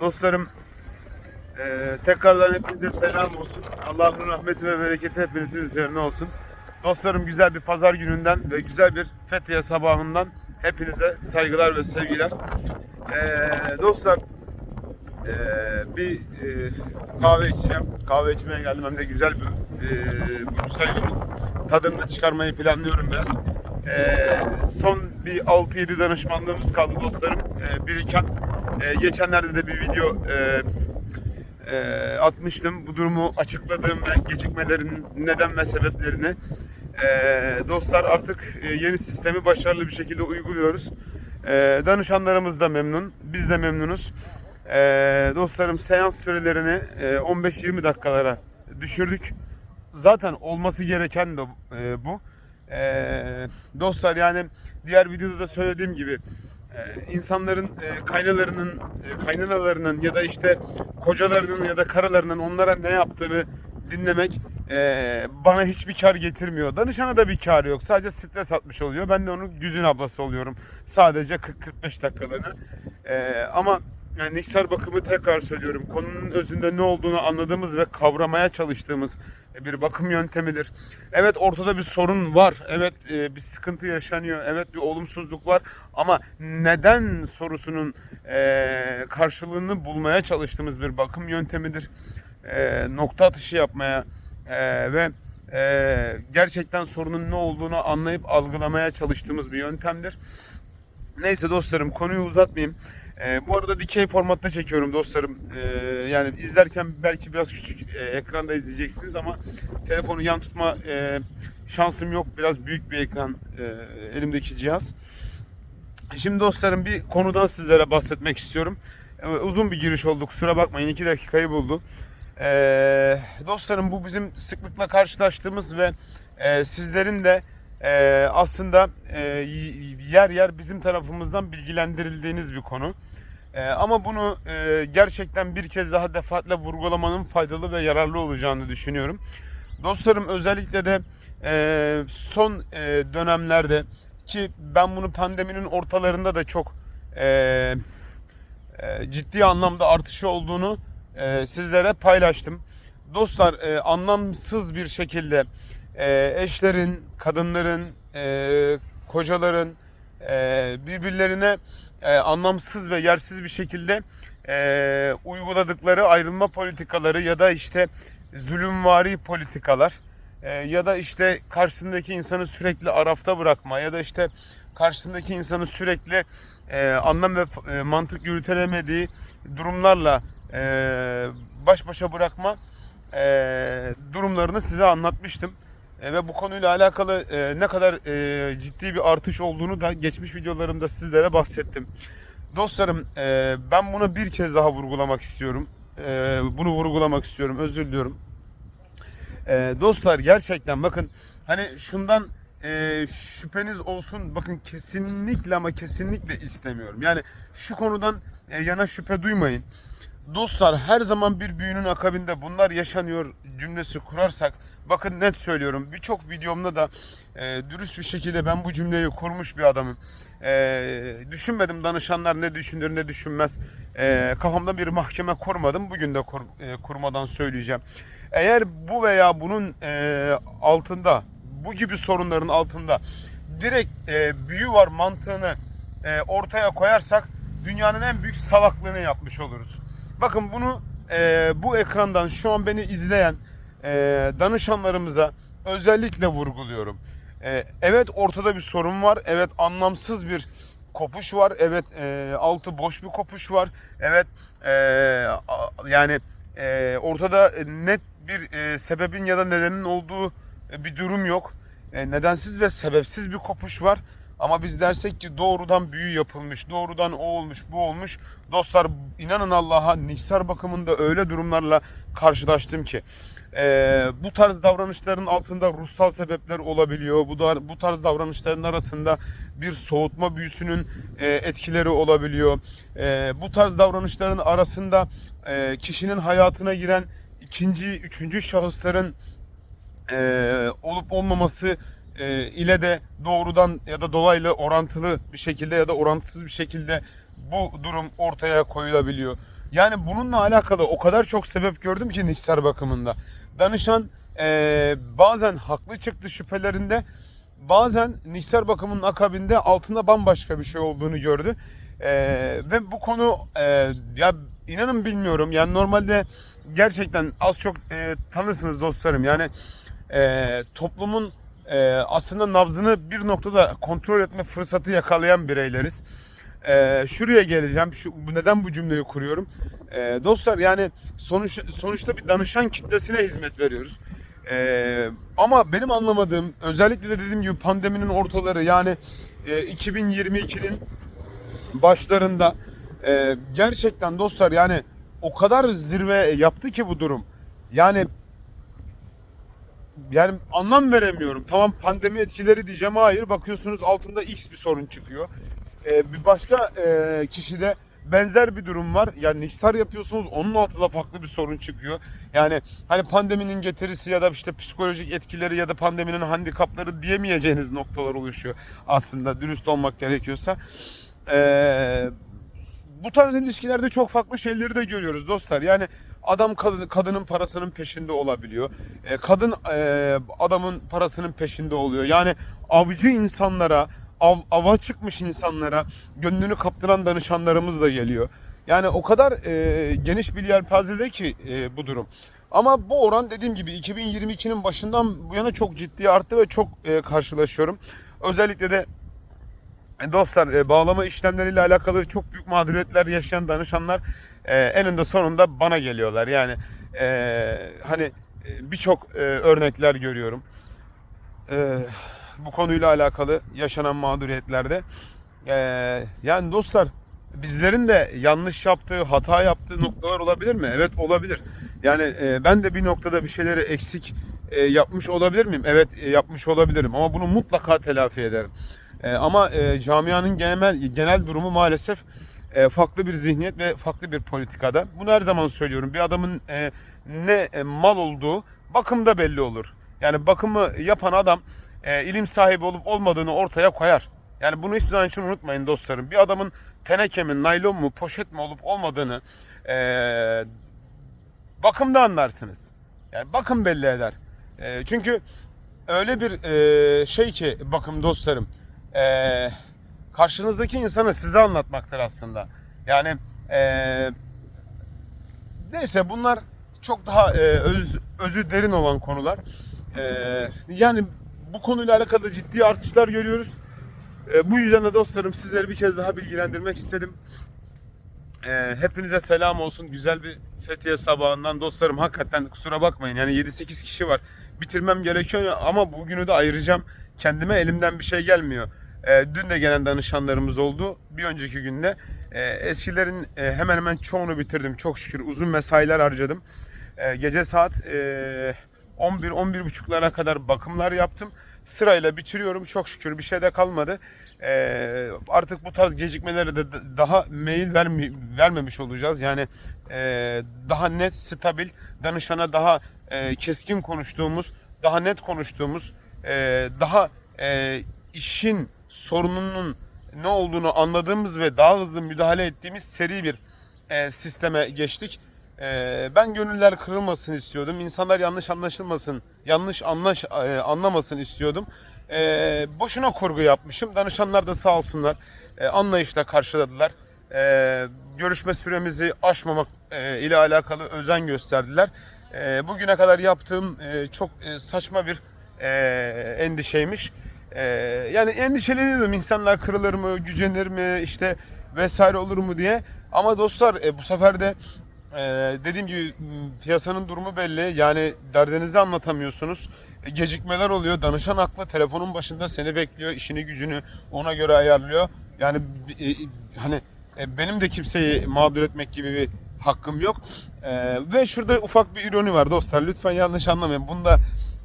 Dostlarım eee, tekrardan hepinize selam olsun. Allah'ın rahmeti ve bereketi hepinizin üzerine olsun. Dostlarım güzel bir pazar gününden ve güzel bir Fethiye sabahından hepinize saygılar ve sevgiler. Eee, dostlar eee, bir eee, kahve içeceğim. Kahve içmeye geldim hem de güzel bir eee, bu güzel günün tadını da çıkarmayı planlıyorum biraz. Eee, son bir 6-7 danışmanlığımız kaldı dostlarım. Eee, biriken eee, geçenlerde de bir video eee e, atmıştım. Bu durumu açıkladığım ve gecikmelerin neden ve sebeplerini. E, dostlar artık e, yeni sistemi başarılı bir şekilde uyguluyoruz. E, danışanlarımız da memnun. Biz de memnunuz. E, dostlarım seans sürelerini e, 15-20 dakikalara düşürdük. Zaten olması gereken de e, bu. E, dostlar yani diğer videoda da söylediğim gibi insanların e, kaynalarının, e, kaynanalarının ya da işte kocalarının ya da karılarının onlara ne yaptığını dinlemek e, bana hiçbir kar getirmiyor. Danışana da bir kar yok. Sadece stres atmış oluyor. Ben de onun güzün ablası oluyorum. Sadece 40-45 dakikalığına. Ama yani Niksar bakımı tekrar söylüyorum. Konunun özünde ne olduğunu anladığımız ve kavramaya çalıştığımız bir bakım yöntemidir. Evet ortada bir sorun var. Evet e, bir sıkıntı yaşanıyor. Evet bir olumsuzluk var. Ama neden sorusunun e, karşılığını bulmaya çalıştığımız bir bakım yöntemidir. E, nokta atışı yapmaya ve gerçekten sorunun ne olduğunu anlayıp algılamaya çalıştığımız bir yöntemdir. Neyse dostlarım konuyu uzatmayayım. Ee, bu arada dikey formatta çekiyorum dostlarım. Ee, yani izlerken belki biraz küçük e, ekranda izleyeceksiniz ama telefonu yan tutma e, şansım yok. Biraz büyük bir ekran e, elimdeki cihaz. Şimdi dostlarım bir konudan sizlere bahsetmek istiyorum. Ee, uzun bir giriş oldu kusura bakmayın 2 dakikayı buldu. Ee, dostlarım bu bizim sıklıkla karşılaştığımız ve e, sizlerin de e, aslında e, yer yer bizim tarafımızdan bilgilendirildiğiniz bir konu. E, ama bunu e, gerçekten bir kez daha defaatle vurgulamanın faydalı ve yararlı olacağını düşünüyorum. Dostlarım özellikle de e, son e, dönemlerde ki ben bunu pandeminin ortalarında da çok e, e, ciddi anlamda artışı olduğunu e, sizlere paylaştım. Dostlar e, anlamsız bir şekilde e, eşlerin, kadınların, e, kocaların e, birbirlerine e, anlamsız ve yersiz bir şekilde uyguladıkları ayrılma politikaları ya da işte zulümvari politikalar ya da işte karşısındaki insanı sürekli arafta bırakma ya da işte karşısındaki insanı sürekli e, anlam ve e, mantık yürütemediği durumlarla e, baş başa bırakma e, durumlarını size anlatmıştım. E, ve bu konuyla alakalı e, ne kadar e, ciddi bir artış olduğunu da geçmiş videolarımda sizlere bahsettim. Dostlarım e, ben bunu bir kez daha vurgulamak istiyorum. E, bunu vurgulamak istiyorum. Özür diliyorum. E, dostlar gerçekten bakın hani şundan e, şüpheniz olsun bakın kesinlikle ama kesinlikle istemiyorum. Yani şu konudan e, yana şüphe duymayın. Dostlar her zaman bir büyünün akabinde bunlar yaşanıyor cümlesi kurarsak bakın net söylüyorum birçok videomda da e, dürüst bir şekilde ben bu cümleyi kurmuş bir adamım. E, düşünmedim danışanlar ne düşünür ne düşünmez. E, kafamda bir mahkeme kurmadım bugün de kur, e, kurmadan söyleyeceğim. Eğer bu veya bunun e, altında bu gibi sorunların altında direkt e, büyü var mantığını e, ortaya koyarsak dünyanın en büyük salaklığını yapmış oluruz. Bakın bunu e, bu ekrandan şu an beni izleyen e, danışanlarımıza özellikle vurguluyorum. E, evet ortada bir sorun var. Evet anlamsız bir kopuş var. Evet e, altı boş bir kopuş var. Evet e, yani e, ortada net bir e, sebebin ya da nedenin olduğu bir durum yok. E, nedensiz ve sebepsiz bir kopuş var. Ama biz dersek ki doğrudan büyü yapılmış, doğrudan o olmuş, bu olmuş. Dostlar inanın Allah'a Niksar bakımında öyle durumlarla karşılaştım ki. e, bu tarz davranışların altında ruhsal sebepler olabiliyor. Bu da bu tarz davranışların arasında bir soğutma büyüsünün e, etkileri olabiliyor. E, bu tarz davranışların arasında e, kişinin hayatına giren ikinci, üçüncü şahısların e, olup olmaması e, ile de doğrudan ya da dolaylı orantılı bir şekilde ya da orantısız bir şekilde bu durum ortaya koyulabiliyor. Yani bununla alakalı o kadar çok sebep gördüm ki Niksar bakımında. Danışan eee, bazen haklı çıktı şüphelerinde. Bazen Niksar bakımının akabinde altında bambaşka bir şey olduğunu gördü. Eee, ve bu konu eee, ya inanın bilmiyorum. Yani normalde gerçekten az çok eee, tanırsınız dostlarım. Yani eee, toplumun eee, aslında nabzını bir noktada kontrol etme fırsatı yakalayan bireyleriz. Eee, şuraya geleceğim. Şu, neden bu cümleyi kuruyorum? Eee, dostlar yani sonuç, sonuçta bir danışan kitlesine hizmet veriyoruz. Eee, ama benim anlamadığım özellikle de dediğim gibi pandeminin ortaları yani e, 2022'nin başlarında e, gerçekten dostlar yani o kadar zirve yaptı ki bu durum. Yani yani anlam veremiyorum. Tamam pandemi etkileri diyeceğim. Hayır bakıyorsunuz altında X bir sorun çıkıyor. Ee, bir başka e, kişide benzer bir durum var. Yani Niksar yapıyorsunuz onun altında farklı bir sorun çıkıyor. Yani hani pandeminin getirisi ya da işte psikolojik etkileri ya da pandeminin handikapları diyemeyeceğiniz noktalar oluşuyor aslında dürüst olmak gerekiyorsa. Ee, bu tarz ilişkilerde çok farklı şeyleri de görüyoruz dostlar. Yani adam kadın, kadının parasının peşinde olabiliyor. E, kadın e, adamın parasının peşinde oluyor. Yani avcı insanlara, av, ava çıkmış insanlara gönlünü kaptıran danışanlarımız da geliyor. Yani o kadar e, geniş bir yelpazede ki e, bu durum. Ama bu oran dediğim gibi 2022'nin başından bu yana çok ciddi arttı ve çok e, karşılaşıyorum. Özellikle de e, Dostlar e, bağlama işlemleriyle alakalı çok büyük mağduriyetler yaşayan danışanlar e, eninde sonunda bana geliyorlar. Yani e, hani e, birçok e, örnekler görüyorum. E, bu konuyla alakalı yaşanan mağduriyetlerde. E, yani dostlar bizlerin de yanlış yaptığı, hata yaptığı noktalar olabilir mi? Evet olabilir. Yani e, ben de bir noktada bir şeyleri eksik e, yapmış olabilir miyim? Evet e, yapmış olabilirim ama bunu mutlaka telafi ederim. E, ama e, camianın genel genel durumu maalesef e, farklı bir zihniyet ve farklı bir politikada. Bunu her zaman söylüyorum. Bir adamın e, ne e, mal olduğu bakımda belli olur. Yani bakımı yapan adam e, ilim sahibi olup olmadığını ortaya koyar. Yani bunu hiçbir zaman için unutmayın dostlarım. Bir adamın teneke mi, naylon mu, poşet mi olup olmadığını e, bakımda anlarsınız. Yani bakım belli eder. E, çünkü öyle bir e, şey ki bakım dostlarım. E, karşınızdaki insanı size anlatmaktır aslında. Yani e, neyse bunlar çok daha e, öz, özü derin olan konular. E, yani bu konuyla alakalı ciddi artışlar görüyoruz. E, bu yüzden de dostlarım sizleri bir kez daha bilgilendirmek istedim. E, hepinize selam olsun. Güzel bir Fethiye sabahından dostlarım hakikaten kusura bakmayın. Yani 7-8 kişi var. Bitirmem gerekiyor ama bugünü de ayıracağım. Kendime elimden bir şey gelmiyor. E, dün de gelen danışanlarımız oldu. Bir önceki günde. E, eskilerin e, hemen hemen çoğunu bitirdim. Çok şükür uzun mesailer harcadım. E, gece saat e, 11-11.30'lara kadar bakımlar yaptım. Sırayla bitiriyorum. Çok şükür bir şey de kalmadı. E, artık bu tarz gecikmelere de daha mail vermi, vermemiş olacağız. Yani e, daha net, stabil, danışana daha e, keskin konuştuğumuz, daha net konuştuğumuz, e, daha e, işin sorununun ne olduğunu anladığımız ve daha hızlı müdahale ettiğimiz seri bir e, sisteme geçtik. E, ben gönüller kırılmasın istiyordum. İnsanlar yanlış anlaşılmasın, yanlış anlaş e, anlamasın istiyordum. E, boşuna kurgu yapmışım. Danışanlar da sağ olsunlar e, anlayışla karşıladılar. E, görüşme süremizi aşmamak e, ile alakalı özen gösterdiler. E, bugüne kadar yaptığım e, çok e, saçma bir e, endişeymiş. Ee, yani endişeleniyordum insanlar kırılır mı, gücenir mi işte vesaire olur mu diye. Ama dostlar e, bu sefer de e, dediğim gibi piyasanın durumu belli. Yani derdinizi anlatamıyorsunuz. E, gecikmeler oluyor. Danışan haklı. Telefonun başında seni bekliyor. işini gücünü ona göre ayarlıyor. Yani e, hani e, benim de kimseyi mağdur etmek gibi bir hakkım yok. E, ve şurada ufak bir ironi var dostlar. Lütfen yanlış anlamayın. Bunu da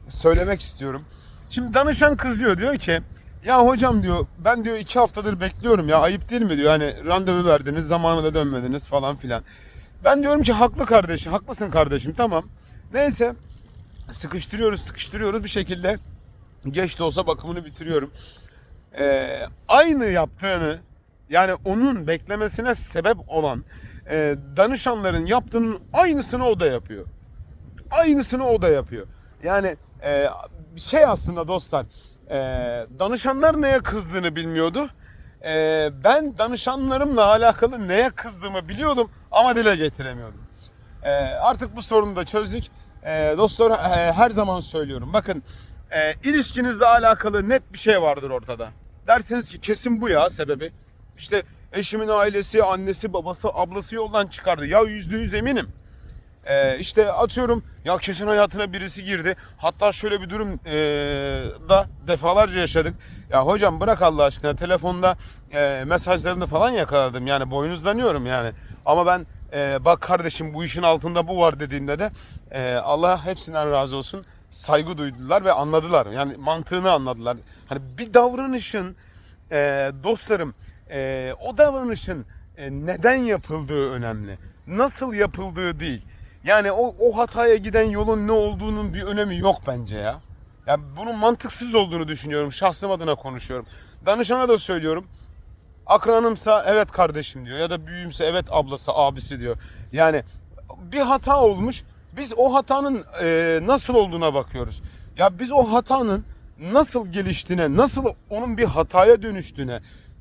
söylemek istiyorum. Şimdi danışan kızıyor diyor ki ya hocam diyor ben diyor iki haftadır bekliyorum ya ayıp değil mi diyor hani randevu verdiniz zamanında dönmediniz falan filan. Ben diyorum ki haklı kardeşim haklısın kardeşim tamam. Neyse sıkıştırıyoruz sıkıştırıyoruz bir şekilde geç de olsa bakımını bitiriyorum. Ee, aynı yaptığını Yani onun beklemesine sebep olan e, danışanların yaptığının aynısını o da yapıyor. Aynısını o da yapıyor. Yani e, şey aslında dostlar e, danışanlar neye kızdığını bilmiyordu. E, ben danışanlarımla alakalı neye kızdığımı biliyordum ama dile getiremiyordum. E, artık bu sorunu da çözdük. E, dostlar e, her zaman söylüyorum. Bakın e, ilişkinizle alakalı net bir şey vardır ortada. Dersiniz ki kesin bu ya sebebi. İşte eşimin ailesi, annesi, babası, ablası yoldan çıkardı. Ya yüzde yüz eminim. Ee, işte atıyorum ya kesin hayatına birisi girdi. Hatta şöyle bir durum ee, da defalarca yaşadık. Ya hocam bırak Allah aşkına telefonda ee, mesajlarını falan yakaladım. Yani boynuzlanıyorum yani. Ama ben ee, bak kardeşim bu işin altında bu var dediğimde de ee, Allah hepsinden razı olsun saygı duydular ve anladılar. Yani mantığını anladılar. Hani bir davranışın ee, dostlarım ee, o davranışın ee, neden yapıldığı önemli. Nasıl yapıldığı değil. Yani o, o hataya giden yolun ne olduğunun bir önemi yok bence ya. Ya bunun mantıksız olduğunu düşünüyorum. Şahsım adına konuşuyorum. Danışana da söylüyorum. Akranımsa evet kardeşim diyor ya da büyüğümse evet ablası abisi diyor. Yani bir hata olmuş. Biz o hatanın e, nasıl olduğuna bakıyoruz. Ya biz o hatanın nasıl geliştiğine, nasıl onun bir hataya dönüştüğüne,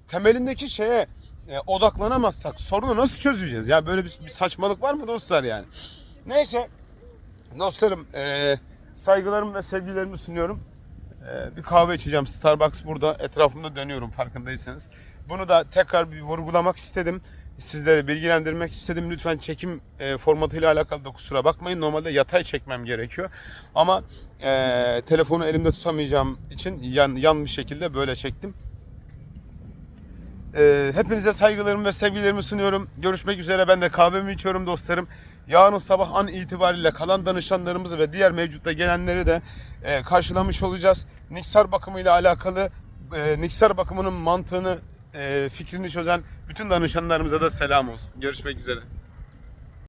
temelindeki şeye e, odaklanamazsak sorunu nasıl çözeceğiz? Ya böyle bir, bir saçmalık var mı dostlar yani? Neyse dostlarım e, saygılarımı ve sevgilerimi sunuyorum. E, bir kahve içeceğim. Starbucks burada etrafımda dönüyorum farkındaysanız. Bunu da tekrar bir vurgulamak istedim. Sizlere bilgilendirmek istedim. Lütfen çekim e, formatıyla alakalı da kusura bakmayın. Normalde yatay çekmem gerekiyor. Ama e, telefonu elimde tutamayacağım için yan, yan bir şekilde böyle çektim. E, hepinize saygılarımı ve sevgilerimi sunuyorum. Görüşmek üzere. Ben de kahvemi içiyorum dostlarım. Yarın sabah an itibariyle kalan danışanlarımızı ve diğer mevcutta gelenleri de e, karşılamış olacağız. Niksar bakımı ile alakalı e, Niksar bakımının mantığını, e, fikrini çözen bütün danışanlarımıza da selam olsun. Görüşmek üzere.